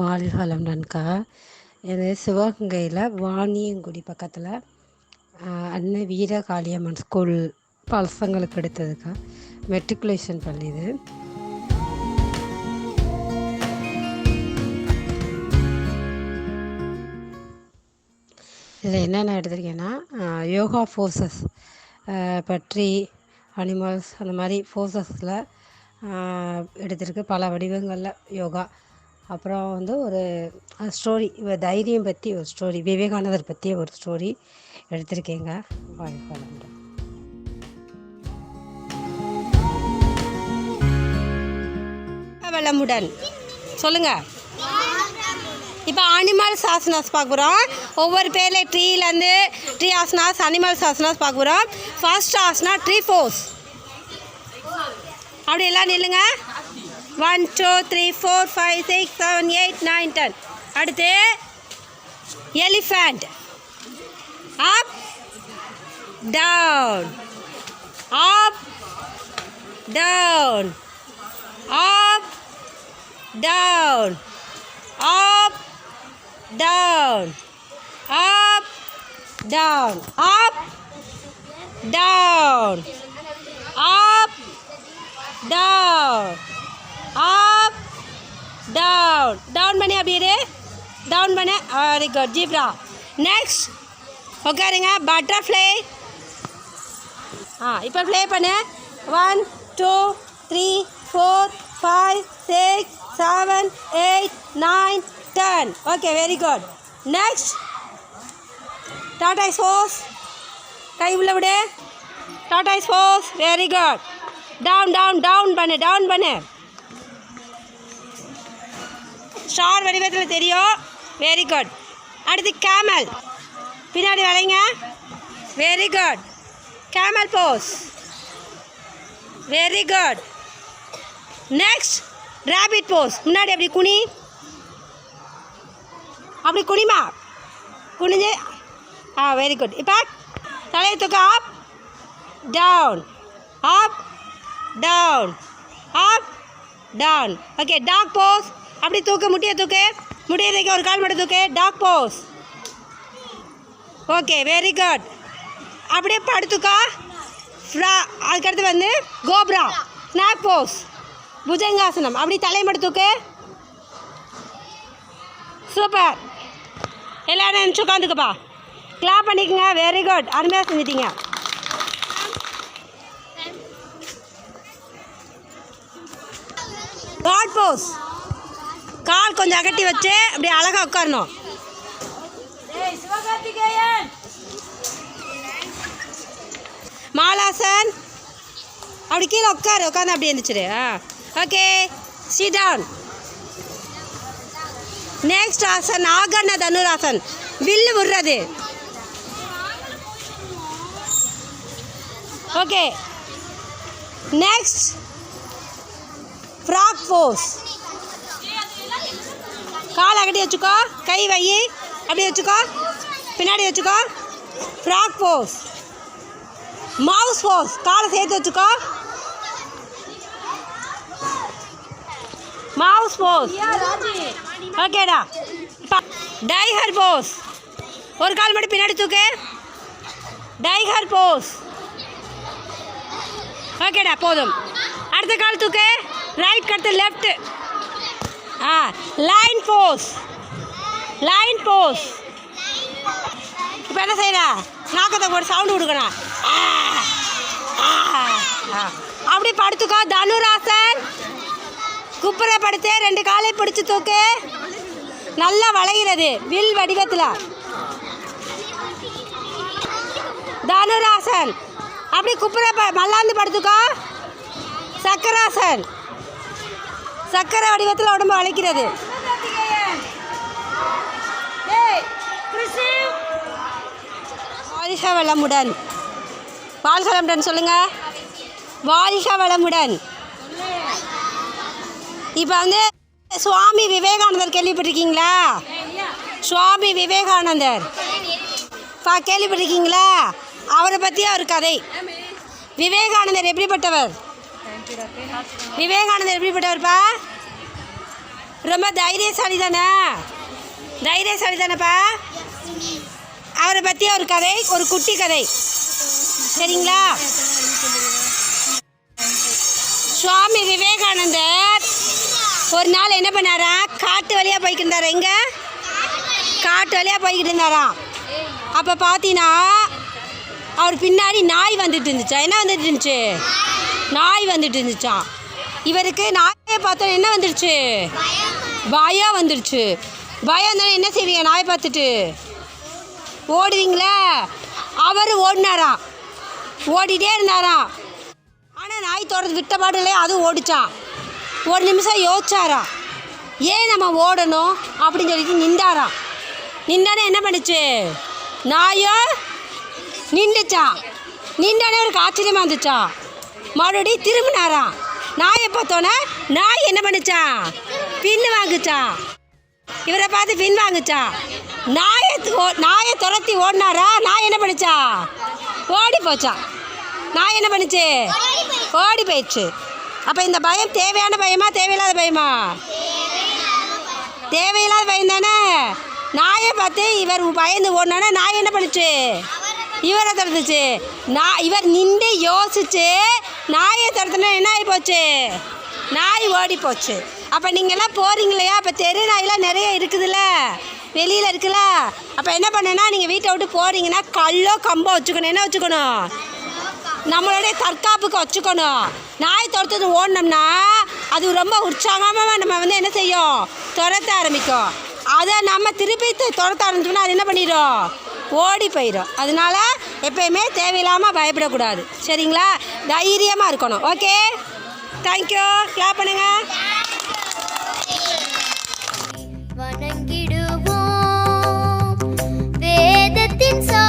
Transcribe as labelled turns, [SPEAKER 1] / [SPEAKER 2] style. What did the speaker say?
[SPEAKER 1] வாழ்காலம்டான்க்கா இது சிவகங்கையில் வாணியங்குடி பக்கத்தில் அன்னை வீரகாளியம்மன் ஸ்கூல் பசங்களுக்கு எடுத்ததுக்கா. மெட்ரிகுலேஷன் பள்ளி இது. இதில் என்னென்ன எடுத்திருக்கேன்னா யோகா ஃபோர்ஸஸ் பற்றி அனிமல்ஸ் அந்த மாதிரி ஃபோர்ஸஸில் எடுத்திருக்கு. பல வடிவங்களில் யோகா. அப்புறம் வந்து ஒரு ஸ்டோரி தைரியம் பற்றி ஒரு ஸ்டோரி விவேகானந்தர் பற்றிய ஒரு ஸ்டோரி எடுத்திருக்கேங்க. வாழ்க வளமுடன் சொல்லுங்கள் இப்போ அனிமல் சாசனாஸ் பார்க்க போகிறோம் ஒவ்வொரு பேரில் ட்ரீலேருந்து ட்ரீ ஆசனாஸ் அனிமல் சாசனாஸ் பார்க்க போகிறோம் ஃபர்ஸ்ட் ஆசனா ட்ரீ ஃபோர்ஸ் அப்படி எல்லாம் நில்லுங்க. one two three four five six seven eight nine ten அடுத்து elephant up down up down up down up down up down up down up down. Up down down பண்ணி அப்படியே down பண்ண very good zebra next உட்காருங்க butterfly ஆ இப்போ play பண்ணு one two three four five six seven eight nine ten okay very good next Tata ஸ்போஸ் கை உள்ள விடு டாடா ஸ்போஸ் very good down down down பண்ணு டவுன் பண்ணு ஸ்டார் வடிவத்தில் தெரியும். வெரி குட் அடுத்து கேமல் பின்னாடி வளைங்க. Very good camel pose very good next rabbit pose முன்னாடி அப்படி குனி. அப்படி குனிமா? குனிஞ்சு. ஆ வெரி குட் இப்போ தலையை தூக்க. Up down up down up down okay dog pose அப்படி தூக்கு முட்டியை தூக்கு. முட்டியை தூக்கி ஒரு கால் மட்டும் தூக்கு. Dog pose okay very good அப்படியே படுத்துக்கா ஃப்ரா அதுக்கடுத்து வந்து கோப்ரா. ஸ்னாக் போஸ் புஜங்காசனம். அப்படி தலை மட்டும் தூக்கு. சூப்பர் எல்லாரும் நினச்சி உட்காந்துக்குப்பா. கிளாப் பண்ணிக்கோங்க. வெரி குட் அருமையாக செஞ்சிட்டீங்க. காட் போஸ் கால் கொஞ்சம் அகட்டி வச்சு அப்படி அழகாக உட்காரணும். மாலாசன் அப்படி கீழே உட்காரு உட்காந்து அப்படி எழுந்திரிச்சிரு ஆ ஓகே சி டவுன் நெக்ஸ்ட் ஆசன் ஆகர்ண தனுராசன். வில்லு விடுறது. ஓகே நெக்ஸ்ட் ஃப்ராக் போஸ் கால் அகட்டி வச்சுக்கோ கை வை அப்படி வச்சுக்கோ பின்னாடி வச்சுக்கோ ஃப்ராக் போஸ் மவுஸ் போஸ் காலை சேர்த்து வச்சுக்கோ. மவுஸ் போஸ் ஓகேடா டைஹர் போஸ் ஒரு கால் மட்டும் பின்னாடி தூக்கு. டைஹர் போஸ் ஓகேடா போதும். அடுத்த கால் தூக்கு. ரைட் கடுத்து லெஃப்ட்டு ஆ லைன் போஸ் லைன் போஸ் இப்போ என்ன செய்யற நாக்கத்தை ஒரு சவுண்டு கொடுக்கணும் அப்படி படுத்துக்கோ தனுராசன். குப்புற படுத்து ரெண்டு காலை பிடிச்சி தூக்கு. நல்லா வளைகிறது வில் வடிவத்தில் தனுராசன். அப்படி குப்புற ப மல்லாந்து படுத்துக்கோ. சக்கராசன். சக்கரை வடிவத்தில் உடம்பு வளைக்கிறது வாழ்க வளமுடன் வாழ்க வளமுடன் சொல்லுங்க. வாழ்க வளமுடன் இப்போ வந்து சுவாமி விவேகானந்தர் கேள்விப்பட்டிருக்கீங்களா? சுவாமி விவேகானந்தர். பா கேள்விப்பட்டிருக்கீங்களா? அவரை பற்றி ஒரு கதை? விவேகானந்தர் எப்படிப்பட்டவர்? விவேகானந்தர் எப்படிப்பட்டவர்ப்பா ரொம்ப தைரியசாலி தானே தைரியசாலி தானேப்பா அவரை பற்றி ஒரு கதை ஒரு குட்டி கதை. சரிங்களா? சுவாமி விவேகானந்தர் ஒரு நாள் என்ன பண்ணாரா? காட்டு வழியாக போய்கிட்டு இருந்தாரா எங்கே? காட்டு வழியாக போய்கிட்டு இருந்தாராம் அப்போ பார்த்தீங்கன்னா அவர் பின்னாடி நாய் வந்துட்டு இருந்துச்சா? என்ன வந்துட்டு இருந்துச்சு? நாய் வந்துட்டு இருந்துச்சாம் இவருக்கு நாயை பார்த்தோன்னே என்ன வந்துடுச்சு பயம் வந்துடுச்சு பயம் இருந்தாலும் என்ன செய்வீங்க நாயை பார்த்துட்டு? ஓடுவீங்களே? அவர் ஓடினாராம் ஓடிட்டே இருந்தாராம் ஆனால் நாய் தொடர்ந்து விட்ட பாடலே அதுவும் ஓடிச்சான் ஒரு நிமிஷம் யோசிச்சாராம் ஏன் நம்ம ஓடணும் அப்படின்னு சொல்லிட்டு நின்றாராம் நின்றானே என்ன பண்ணுச்சு? நாயோ? நின்றுச்சான் நின்றானே அவருக்கு ஆச்சரியமாக இருந்துச்சான் மறுபடியும் திரும்பினாராம். நாயை பார்த்தோன்னே நாய் என்ன பண்ணுச்சான் பின்னு வாங்குச்சான் இவரை பார்த்து பின் வாங்குச்சான் நாயை ஓ- நாயை துரத்தி ஓடினாரா? நாய் என்ன பண்ணுச்சா? ஓடி போச்சான் நாய் என்ன பண்ணுச்சு? ஓடி போயிடுச்சு. அப்போ இந்த பயம் தேவையான பயமா தேவையில்லாத பயமா? தேவையில்லாத பயம் தானே? நாயை பார்த்து இவர் பயந்து ஓடினானே நாய் என்ன பண்ணுச்சு? இவரை திறந்துச்சு நான் இவர் நின்று யோசிச்சு நாயை துரத்துனா என்ன ஆகி போச்சு? நாய் ஓடி போச்சு. அப்போ நீங்கள்லாம் போகிறீங்களையா அப்போ தெரு நாயெல்லாம் நிறைய இருக்குதுல்ல? வெளியில் இருக்குல்ல? அப்போ என்ன பண்ணுன்னா நீங்கள் வீட்டை விட்டு போகிறீங்கன்னா கல்லோ கம்போ வச்சுக்கணும். என்ன வச்சுக்கணும்? நம்மளுடைய தற்காப்புக்கு வச்சுக்கணும். நாய் துரத்துறது ஓடினோம்னா அது ரொம்ப உற்சாகமாக நம்ம வந்து என்ன செய்யும்? துரத்த ஆரம்பிக்கும். அதை நம்ம திருப்பி துரத்த ஆரம்பிச்சோம்னா அது என்ன பண்ணிடும் ஓடி போயிடும் அதனால எப்பயுமே தேவையில்லாமல் பயப்படக்கூடாது. சரிங்களா? தைரியமாக இருக்கணும். ஓகே தேங்க்யூ கிளாப் பண்ணுங்கள்
[SPEAKER 2] வணங்கிடுவோம். வேதத்தின்
[SPEAKER 3] சா